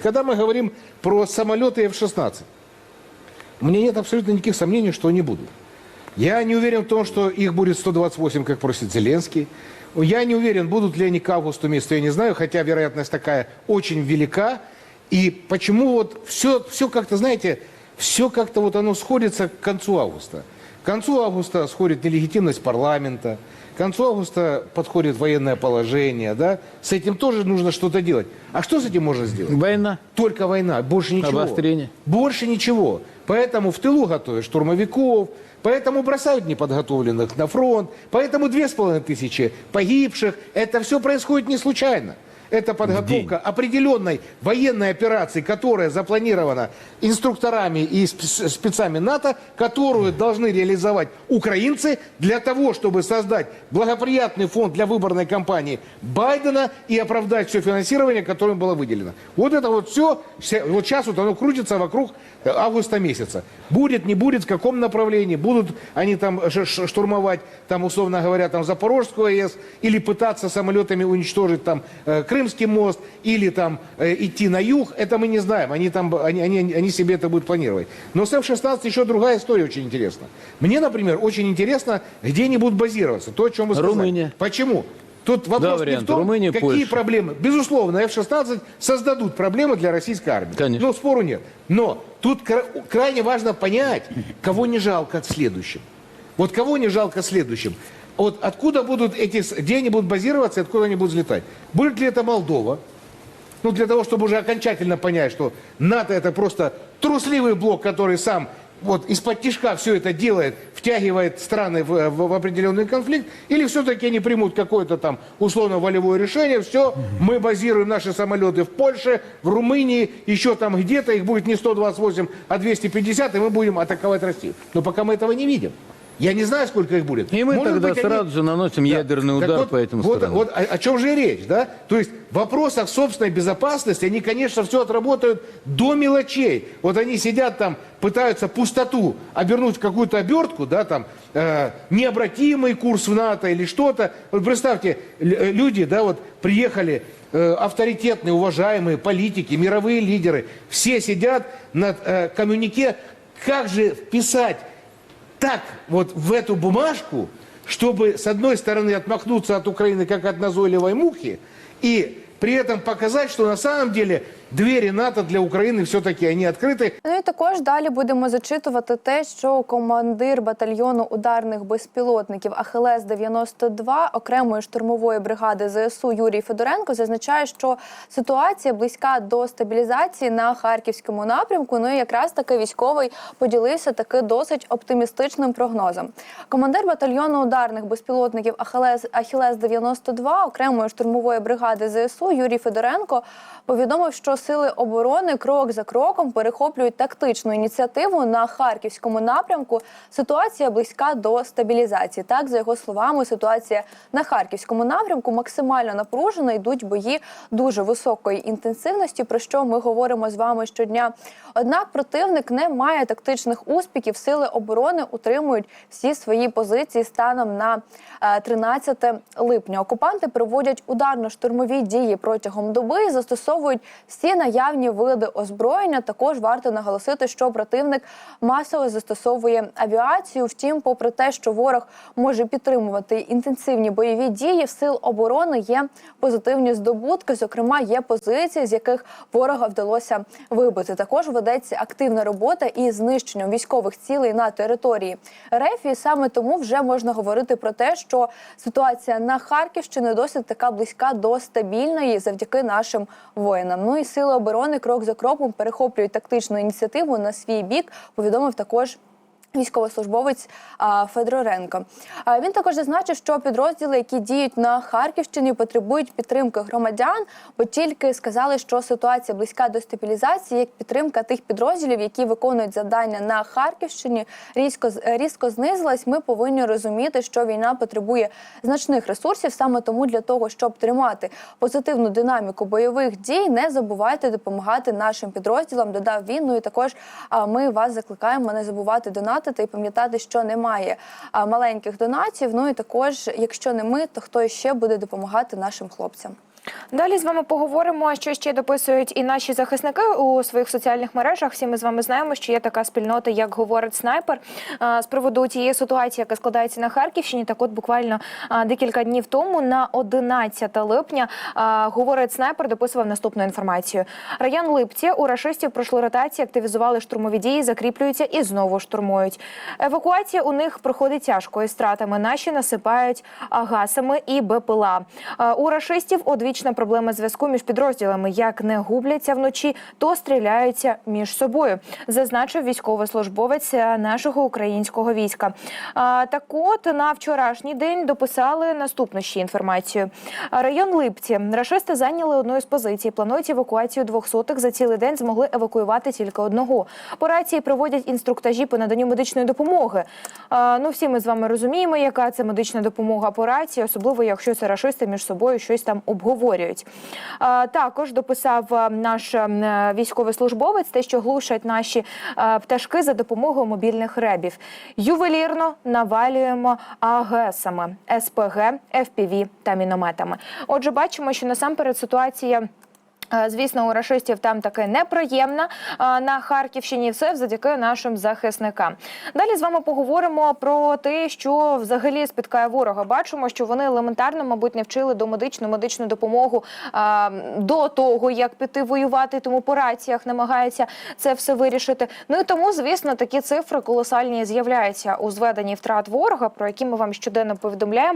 Когда мы говорим про самолеты F-16, у меня нет абсолютно никаких сомнений, что они будут. Я не уверен в том, что их будет 128, как просит Зеленский. Я не уверен, будут ли они к августу месяцу, я не знаю, хотя вероятность такая очень велика. И почему вот все, все как-то, знаете, все как-то вот оно сходится к концу августа. К концу августа сходит нелегитимность парламента, концу августа подходит военное положение, да? С этим тоже нужно что-то делать. А что с этим можно сделать? Война. Только война, больше ничего. Обострение. Больше ничего. Поэтому в тылу готовят штурмовиков, поэтому бросают неподготовленных на фронт, поэтому две с половиной тысячи погибших. Это все происходит не случайно. Это подготовка определенной военной операции, которая запланирована инструкторами и спе- спецами НАТО, которую должны реализовать украинцы для того, чтобы создать благоприятный фонд для выборной кампании Байдена и оправдать все финансирование, которое было выделено. Вот это вот все, вот сейчас вот оно крутится вокруг э, августа месяца. Будет, не будет, в каком направлении, будут они там штурмовать, там, условно говоря, там Запорожскую АЭС, или пытаться самолетами уничтожить там э, Крымский мост, или там э, идти на юг, это мы не знаем, они там, они, они, они себе это будут планировать. Но с F-16 еще другая история очень интересна. Мне, например, очень интересно, где они будут базироваться, то, о чем вы сказали. Румыния. Почему? Тут вопрос Два не в том, Румыния, какие Польша. проблемы. Безусловно, F-16 создадут проблемы для российской армии. Конечно. Ну, спору нет. Но тут кра- крайне важно понять, кого не жалко в следующем. Вот кого не жалко в следующем. Вот откуда будут эти, где они будут базироваться, и откуда они будут взлетать. Будет ли это Молдова? Ну, для того, чтобы уже окончательно понять, что НАТО это просто трусливый блок, который сам вот из-под тишка все это делает, втягивает страны в, в- в определенный конфликт, или все-таки они примут какое-то там условно-волевое решение, все, мы базируем наши самолеты в Польше, в Румынии, еще там где-то, их будет не 128, а 250, и мы будем атаковать Россию. Но пока мы этого не видим. Я не знаю, сколько их будет. И мы Может тогда быть, они- сразу же наносим да. ядерный Так удар вот, по этим вот, странам. Вот о, о чем же и речь, да? То есть в вопросах собственной безопасности они, конечно, все отработают до мелочей. Вот они сидят там, пытаются пустоту обернуть в какую-то обертку, да, там, э, необратимый курс в НАТО или что-то. Вот представьте, э, люди, да, вот приехали, э, авторитетные, уважаемые политики, мировые лидеры, все сидят над э, коммюнике, как же вписать так вот в эту бумажку, чтобы с одной стороны отмахнуться от Украины как от назойливой мухи, и при этом показать, что на самом деле двери НАТО для України все-таки они открыты. Ну і також далі будемо зачитувати те, що командир батальйону ударних безпілотників Ахилес 92 окремої штурмової бригади ЗСУ Юрій Федоренко зазначає, що ситуація близька до стабілізації на харківському напрямку. Ну і якраз таки військовий поділився таки досить оптимістичним прогнозом. Командир батальйону ударних безпілотників Ахилес Ахілес 92 окремої штурмової бригади ЗСУ Юрій Федоренко повідомив, що сили оборони крок за кроком перехоплюють тактичну ініціативу на харківському напрямку. Ситуація близька до стабілізації. Так, за його словами, ситуація на харківському напрямку максимально напружена. Йдуть бої дуже високої інтенсивності, про що ми говоримо з вами щодня. Однак противник не має тактичних успіхів. Сили оборони утримують всі свої позиції станом на е, 13 липня. Окупанти проводять ударно-штурмові дії протягом доби і застосовують всі наявні види озброєння. Також варто наголосити, що противник масово застосовує авіацію. Втім, попри те, що ворог може підтримувати інтенсивні бойові дії, в сил оборони є позитивні здобутки. Зокрема, є позиції, з яких ворога вдалося вибити. Також ведеться активна робота із знищенням військових цілей на території РФ. І саме тому вже можна говорити про те, що ситуація на Харківщині досить така близька до стабільної завдяки нашим воїнам. Ну і сили оборони крок за кроком перехоплюють тактичну ініціативу на свій бік. Повідомив також. Військовослужбовець Федоренко. Він також зазначив, що підрозділи, які діють на Харківщині, потребують підтримки громадян, бо тільки сказали, що ситуація близька до стабілізації, як підтримка тих підрозділів, які виконують завдання на Харківщині, різко різко знизилась. Ми повинні розуміти, що війна потребує значних ресурсів. Саме тому для того, щоб тримати позитивну динаміку бойових дій, не забувайте допомагати нашим підрозділам. Додав він. Ну і також ми вас закликаємо не забувати донатити і пам'ятати, що немає маленьких донатів. Ну і також, якщо не ми, то хто ще буде допомагати нашим хлопцям. Далі з вами поговоримо, що ще дописують і наші захисники у своїх соціальних мережах. Всі ми з вами знаємо, що є така спільнота, як говорить снайпер. З приводу тієї ситуації, яка складається на Харківщині, так от буквально декілька днів тому, на 11 липня, говорить снайпер, дописував наступну інформацію. Район Липці у рашистів пройшли ротації, активізували штурмові дії, закріплюються і знову штурмують. Евакуація у них проходить тяжко із стратами. Наші насипають гасами і БПЛА. У рашистів одвічна проблема зв'язку між підрозділами. Як не губляться вночі, то стріляються між собою, зазначив військовослужбовець нашого українського війська. А, Так от на вчорашній день дописали наступну ще інформацію. Район Липці. Рашисти зайняли одну із позицій. Планують евакуацію двох сотих. За цілий день змогли евакуювати тільки одного. По рації проводять інструктажі по наданню медичної допомоги. А, Ну, всі ми з вами розуміємо, яка це медична допомога по рації, особливо якщо це рашисти між собою щось там обговорюють. А, Також дописав наш військовослужбовець військовий службовець те, що глушать наші е, пташки за допомогою мобільних ребів. Ювелірно навалюємо АГСами, СПГ, ФПВ та мінометами. Отже, бачимо, що насамперед ситуація. Е, Звісно, у рашистів там таке неприємна е, на Харківщині. Все завдяки нашим захисникам. Далі з вами поговоримо про те, що взагалі спіткає ворога. Бачимо, що вони елементарно, мабуть, не вчили до медичну медичну допомогу е, до того, як піти воювати. Тому по раціях намагаються це все вирішити. Ну і тому, звісно, такі цифри колосальні з'являються у зведенні втрат ворога, про які ми вам щоденно повідомляємо.